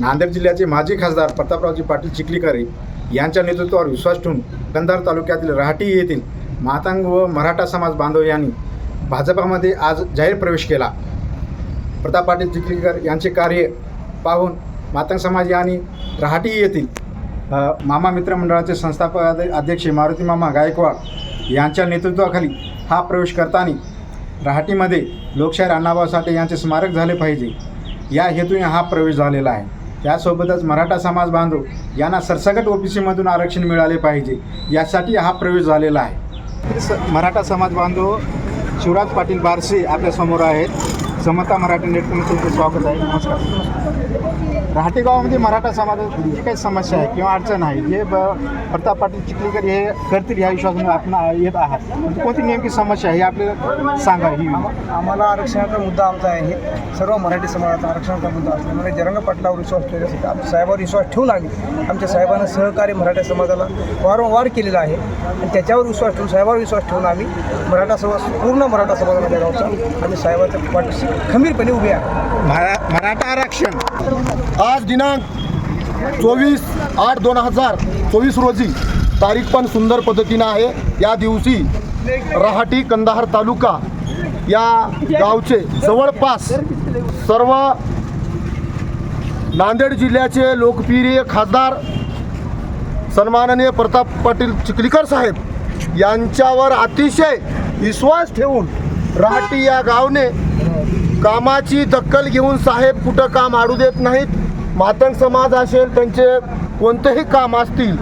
नांदेड जिल्ह्याचे माजी खासदार प्रतापरावजी पाटील चिखलीकर यांच्या नेतृत्वावर विश्वास ठेवून कंधार तालुक्यातील रहाटी येथील मातांग व मराठा समाज बांधव यांनी भाजपामध्ये आज जाहीर प्रवेश केला. प्रताप पाटील चिखलीकर यांचे कार्य पाहून मातंग समाज यांनी रहाटी येथील मामा मित्र मंडळाचे संस्थापक अध्यक्ष मारुती मामा गायकवाड यांच्या नेतृत्वाखाली हा प्रवेश करताना रहाटीमध्ये लोकशाहीर अण्णाभाऊ साठे यांचे स्मारक झाले पाहिजे. या हेतूने हा प्रवेश झालेला आहे. त्यासोबतच मराठा समाज बांधव यांना सरसकट ओबीसीमधून आरक्षण मिळाले पाहिजे यासाठी हा प्रवेश झालेला आहे. स- मराठा समाज बांधव शिवराज पाटील बारसे आपल्यासमोर आहेत. समता मराठी नेटवर्क तुमचं स्वागत आहे. नमस्कार. राहाटी गावामध्ये मराठा समाजाची जी काही समस्या आहे किंवा अडचण आहे हे ब प्रताप पाटील चिखलीकर हे करतील ह्या विश्वासाने आपण येत आहात. म्हणजे कोणती नेमकी समस्या आहे हे आपल्याला सांगा ही. आम्हाला आरक्षणाचा मुद्दा आमचा आहे. सर्व मराठी समाजाचा आरक्षणाचा मुद्दा असल्यामुळे म्हणजे जरंग पाटलावर विश्वास ठेवण्यासाठी आमच्या साहेबावर विश्वास ठेवून आम्ही आमच्या साहेबांना सहकार्य मराठा समाजाला वारंवार केलेलं आहे. आणि त्याच्यावर विश्वास ठेवून साहेबावर विश्वास ठेवून आम्ही मराठा समाज पूर्ण मराठा समाजाला त्या गावचा आम्ही साहेबाच्या पाठीशी खंबीरपणे उभे आहे मरा मराठा आरक्षण. आज दिनांक चोवीस आठ दोन हजार चोवीस रोजी तारीख पण सुंदर पद्धतीनं आहे. या दिवशी रहाटी कंदाहार तालुका या गावचे जवळपास सर्व नांदेड जिल्ह्याचे लोकप्रिय खासदार सन्माननीय प्रताप पाटील चिखलीकर साहेब यांच्यावर अतिशय विश्वास ठेवून रहाटी या गावने कामाची दक्कल घेऊन साहेब कुठं काम आडू देत नाहीत. मातंग समाज असेल त्यांचे कोणतेही काम असतील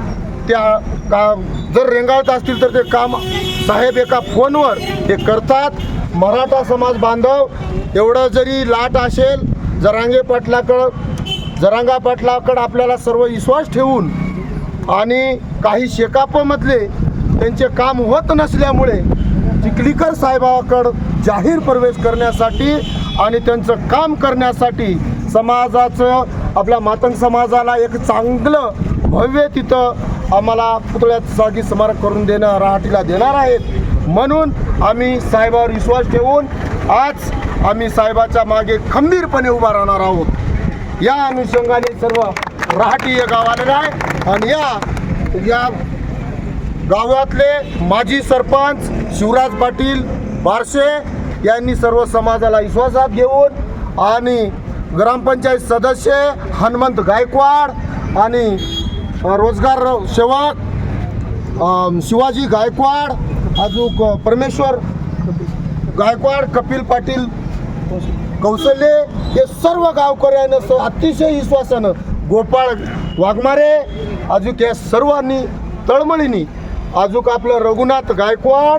त्या का जर रेंगाळत असतील तर ते काम साहेब एका फोनवर ते करतात. मराठा समाज बांधव एवढं जरी लाट असेल जरांगे पाटलाकडं जरांगा पाटलाकडं आपल्याला सर्व विश्वास ठेवून आणि काही शेकापमधले त्यांचे काम होत नसल्यामुळे चिखलीकर साहेबाकडं जाहीर प्रवेश करण्यासाठी आणि त्यांचं काम करण्यासाठी समाजाचं आपल्या मातंग समाजाला एक चांगलं भव्य तिथं आम्हाला पुतळ्यात जागी स्मारक करून देणं राहाटीला देणार आहेत. म्हणून आम्ही साहेबावर विश्वास ठेवून आज आम्ही साहेबाच्या मागे खंबीरपणे उभा राहणार आहोत. या अनुषंगाने सर्व राहाटी या गावाला आहे आणि या या गावातले माजी सरपंच शिवराज पाटील बारसे यांनी सर्व समाजाला विश्वासात घेऊन आणि ग्रामपंचायत सदस्य हनुमंत गायकवाड आणि रोजगार सेवक शिवाजी गायकवाड अजून परमेश्वर गायकवाड कपिल पाटील कौशल्ये हे सर्व गावकऱ्यांना स- अतिशय विश्वासानं गोपाळ वाघमारे अजून या सर्वांनी तळमळीनी आजूक आपलं रघुनाथ गायकवाड